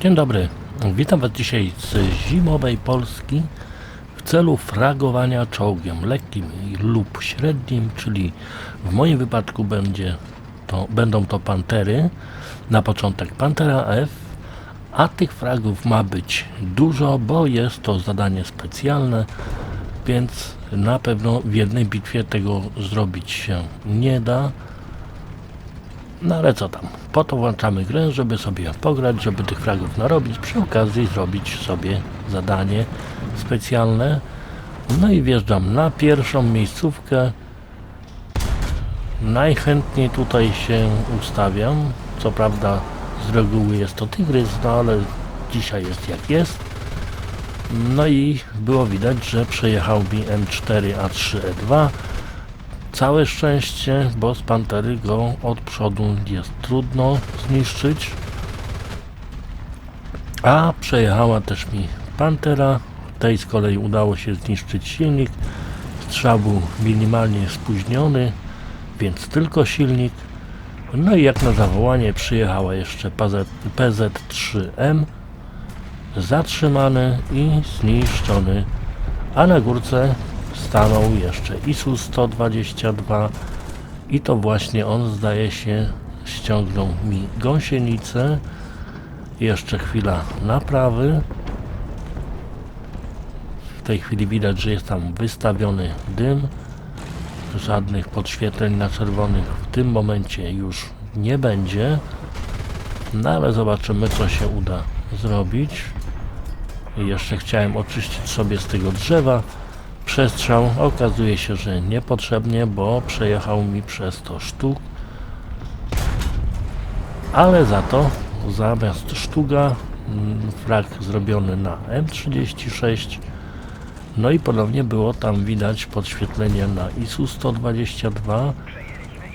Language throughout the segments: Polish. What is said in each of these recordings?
Dzień dobry. Witam Was dzisiaj z zimowej Polski w celu fragowania czołgiem lekkim lub średnim, czyli w moim wypadku będzie to, będą to pantery. Na początek Pantera F, a tych fragów ma być dużo, bo jest to zadanie specjalne, więc na pewno w jednej bitwie tego zrobić się nie da. No ale co tam? Po to włączamy grę, żeby sobie pograć, żeby tych fragów narobić, przy okazji zrobić sobie zadanie specjalne. No i wjeżdżam na pierwszą miejscówkę. Najchętniej tutaj się ustawiam. Co prawda z reguły jest to tygrys, no ale dzisiaj jest jak jest. No i było widać, że przejechał mi M4A3E2. Całe szczęście, bo z Pantery go od przodu jest trudno zniszczyć. A przejechała też mi Pantera. Tej z kolei udało się zniszczyć silnik. Strzał był minimalnie spóźniony, więc tylko silnik. No i jak na zawołanie przyjechała jeszcze PZ3M zatrzymany i zniszczony, a na górce stanął jeszcze ISU 122 i to właśnie on zdaje się ściągnął mi gąsienicę. Jeszcze chwila naprawy. W tej chwili widać, że jest tam wystawiony dym. Żadnych podświetleń na czerwonych w tym momencie już nie będzie. No ale zobaczymy co się uda zrobić. Jeszcze chciałem oczyścić sobie z tego drzewa przestrzał. Okazuje się, że niepotrzebnie, bo przejechał mi przez to sztuk. Ale za to zamiast sztuga mm, frak zrobiony na M36 no i ponownie było tam widać podświetlenie na ISU 122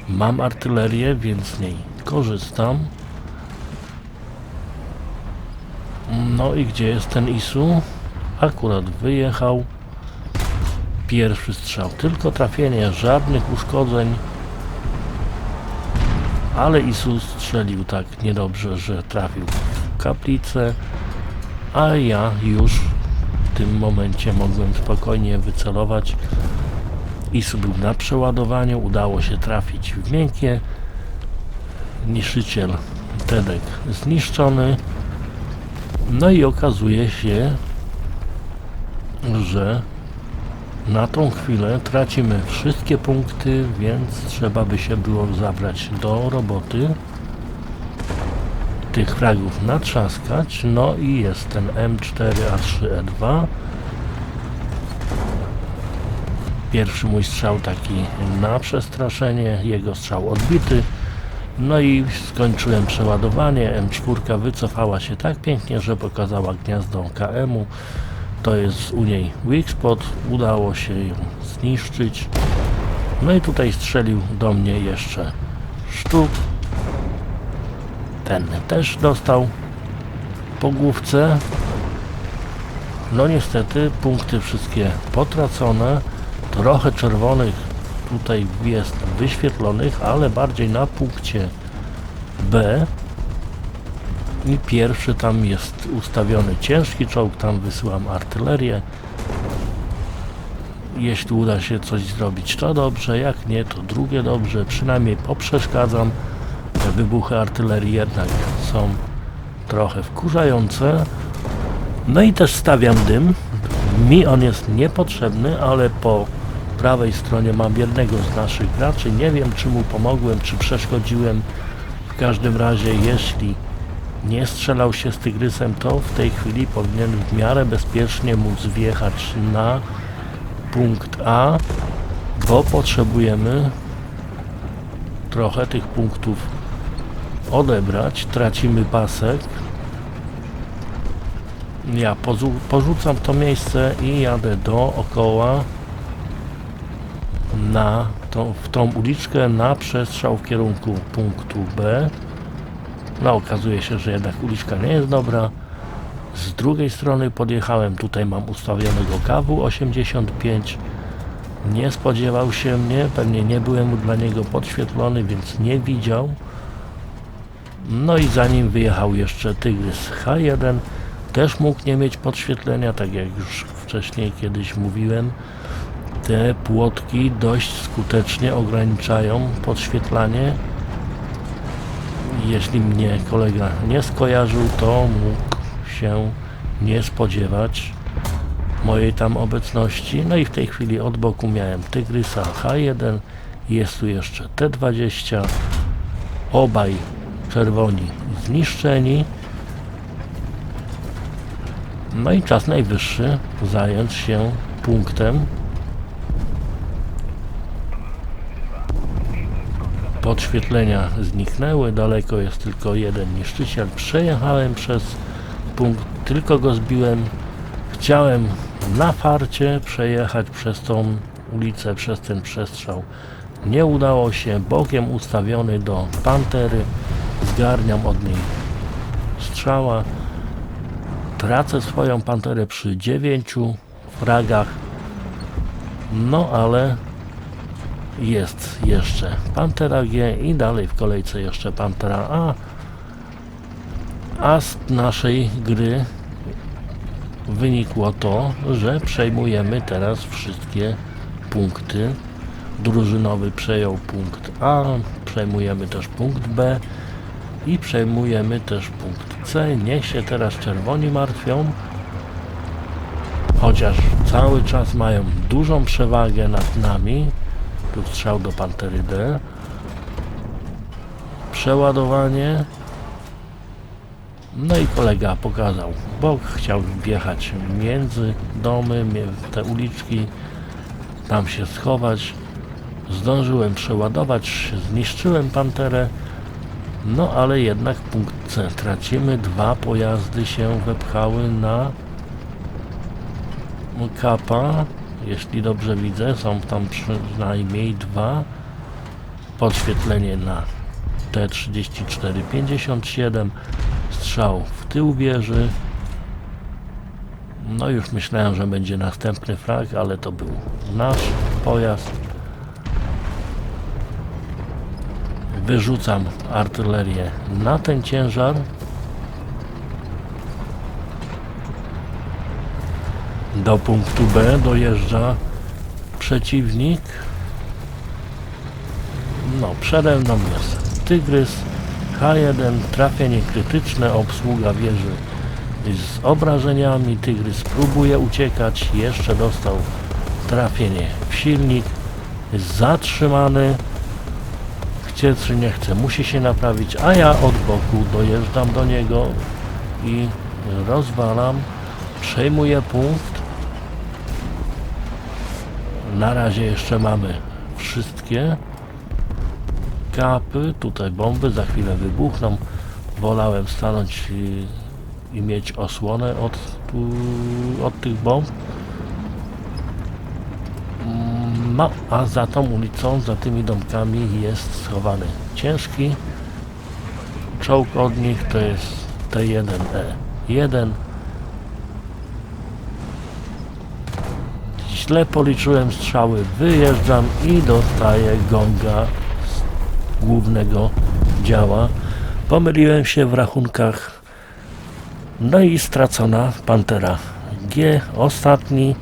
mam artylerię, więc z niej korzystam. No i gdzie jest ten ISU? akurat wyjechał Pierwszy strzał, tylko trafienie, żadnych uszkodzeń. Ale Isus strzelił tak niedobrze, że trafił w kaplicę, a ja już w tym momencie mogłem spokojnie wycelować. Isu był na przeładowaniu, udało się trafić w miękkie. Niszczyciel Tedek zniszczony. No i okazuje się, że na tą chwilę tracimy wszystkie punkty, więc trzeba by się było zabrać do roboty. Tych fragów natrzaskać. No i jest ten M4A3E2. Pierwszy mój strzał taki na przestraszenie, jego strzał odbity. No i skończyłem przeładowanie. M4 wycofała się tak pięknie, że pokazała gniazdo KM-u to jest u niej weak spot, udało się ją zniszczyć. No i tutaj strzelił do mnie jeszcze sztuk. Ten też dostał po główce. No niestety punkty wszystkie potracone. Trochę czerwonych tutaj jest wyświetlonych, ale bardziej na punkcie B i pierwszy tam jest ustawiony ciężki czołg, tam wysyłam artylerię. Jeśli uda się coś zrobić, to dobrze, jak nie, to drugie dobrze. Przynajmniej poprzeszkadzam. Te wybuchy artylerii jednak są trochę wkurzające. No i też stawiam dym. Mi on jest niepotrzebny, ale po prawej stronie mam jednego z naszych graczy. Nie wiem, czy mu pomogłem, czy przeszkodziłem. W każdym razie, jeśli nie strzelał się z tygrysem, to w tej chwili powinien w miarę bezpiecznie móc wjechać na punkt A, bo potrzebujemy trochę tych punktów odebrać. Tracimy pasek. Ja porzucam to miejsce i jadę dookoła na tą, w tą uliczkę na przestrzał w kierunku punktu B. No okazuje się, że jednak uliczka nie jest dobra. Z drugiej strony podjechałem, tutaj mam ustawionego kawu 85. Nie spodziewał się mnie, pewnie nie byłem dla niego podświetlony, więc nie widział. No i zanim wyjechał jeszcze Tygrys H1, też mógł nie mieć podświetlenia, tak jak już wcześniej kiedyś mówiłem. Te płotki dość skutecznie ograniczają podświetlanie. Jeśli mnie kolega nie skojarzył, to mógł się nie spodziewać mojej tam obecności. No i w tej chwili od boku miałem Tygrysa H1, jest tu jeszcze T20, obaj czerwoni zniszczeni. No i czas najwyższy zająć się punktem podświetlenia zniknęły, daleko jest tylko jeden niszczyciel. Przejechałem przez punkt, tylko go zbiłem. Chciałem na farcie przejechać przez tą ulicę, przez ten przestrzał. Nie udało się, bokiem ustawiony do pantery. Zgarniam od niej strzała. Tracę swoją panterę przy dziewięciu fragach. No ale jest jeszcze Pantera G i dalej w kolejce jeszcze Pantera A. A z naszej gry wynikło to, że przejmujemy teraz wszystkie punkty. Drużynowy przejął punkt A, przejmujemy też punkt B i przejmujemy też punkt C. Niech się teraz czerwoni martwią, chociaż cały czas mają dużą przewagę nad nami. Strzał do Pantery D. Przeładowanie. No i kolega pokazał bok, chciał wjechać między domy, te uliczki, tam się schować. Zdążyłem przeładować, zniszczyłem Panterę, no ale jednak punkt C tracimy. Dwa pojazdy się wepchały na kapa. Jeśli dobrze widzę, są tam przynajmniej dwa. Podświetlenie na T3457. Strzał w tył wieży. No już myślałem, że będzie następny frag, ale to był nasz pojazd. Wyrzucam artylerię na ten ciężar. Do punktu B dojeżdża przeciwnik. No, przede mną jest Tygrys H1, trafienie krytyczne, obsługa wieży z obrażeniami. Tygrys próbuje uciekać, jeszcze dostał trafienie w silnik. Jest zatrzymany. Chce czy nie chce, musi się naprawić, a ja od boku dojeżdżam do niego i rozwalam. Przejmuję punkt. Na razie jeszcze mamy wszystkie kapy. Tutaj bomby za chwilę wybuchną. Wolałem stanąć i, i mieć osłonę od, tu, od tych bomb. Mm, No, a za tą ulicą, za tymi domkami jest schowany ciężki czołg od nich, to jest T1E1. Źle policzyłem strzały, wyjeżdżam i dostaję gonga z głównego działa. Pomyliłem się w rachunkach. No i stracona Pantera G. Ostatni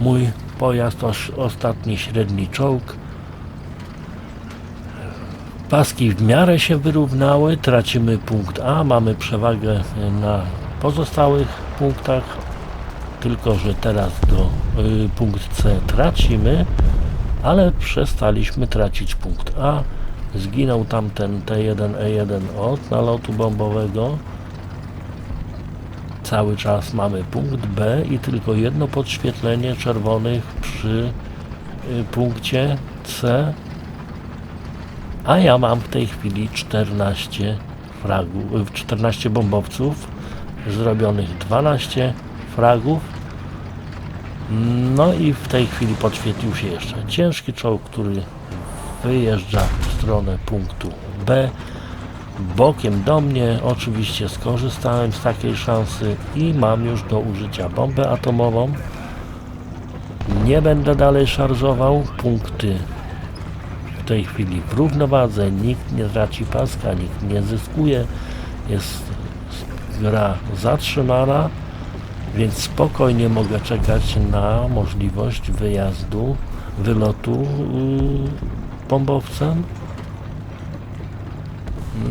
mój pojazd, os- ostatni średni czołg. Paski w miarę się wyrównały, tracimy punkt A, mamy przewagę na pozostałych punktach, tylko że teraz do y, punkt C tracimy, ale przestaliśmy tracić punkt A. Zginął tamten T1E1 od nalotu bombowego. Cały czas mamy punkt B i tylko jedno podświetlenie czerwonych przy y, punkcie C. A ja mam w tej chwili 14 fragów, y, 14 bombowców, zrobionych 12 fragów. No i w tej chwili podświetlił się jeszcze ciężki czołg, który wyjeżdża w stronę punktu B. Bokiem do mnie oczywiście skorzystałem z takiej szansy i mam już do użycia bombę atomową. Nie będę dalej szarżował. Punkty w tej chwili w równowadze, nikt nie traci paska, nikt nie zyskuje, jest gra zatrzymana, więc spokojnie mogę czekać na możliwość wyjazdu, wylotu yy, bombowcem.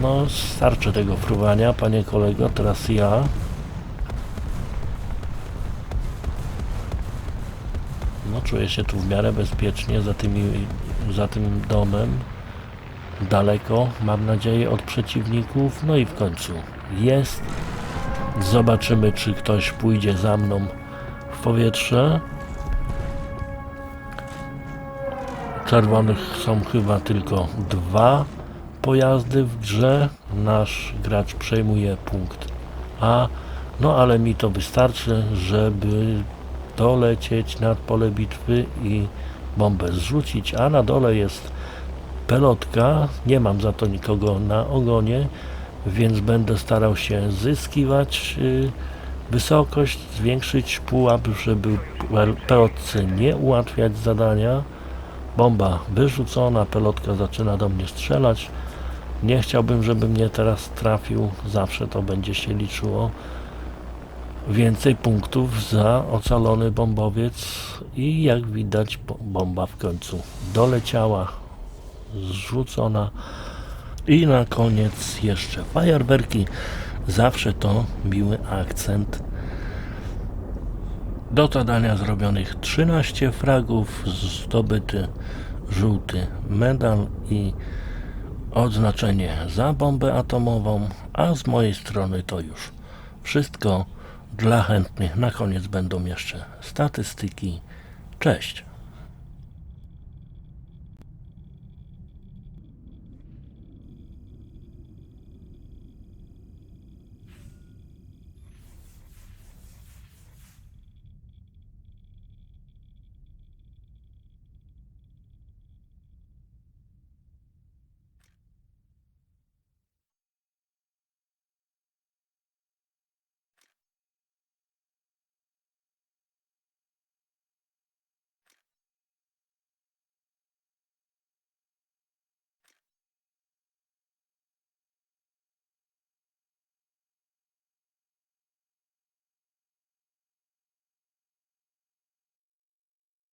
No, starczy tego fruwania, panie kolego, teraz ja. No, czuję się tu w miarę bezpiecznie za, tymi, za tym domem. Daleko, mam nadzieję, od przeciwników. No i w końcu jest. Zobaczymy, czy ktoś pójdzie za mną w powietrze. Czerwonych są chyba tylko dwa pojazdy w grze. Nasz gracz przejmuje punkt A. No ale mi to wystarczy, żeby dolecieć nad pole bitwy i bombę zrzucić, a na dole jest pelotka, nie mam za to nikogo na ogonie, więc będę starał się zyskiwać y, wysokość, zwiększyć pułap, żeby pel- pelotce nie ułatwiać zadania. Bomba wyrzucona, pelotka zaczyna do mnie strzelać. Nie chciałbym, żeby mnie teraz trafił, zawsze to będzie się liczyło więcej punktów za ocalony bombowiec i jak widać bo- bomba w końcu doleciała, zrzucona i na koniec jeszcze fajerwerki. Zawsze to miły akcent. Do zadania zrobionych 13 fragów, zdobyty żółty medal i odznaczenie za bombę atomową, a z mojej strony to już wszystko. Dla chętnych na koniec będą jeszcze statystyki. Cześć!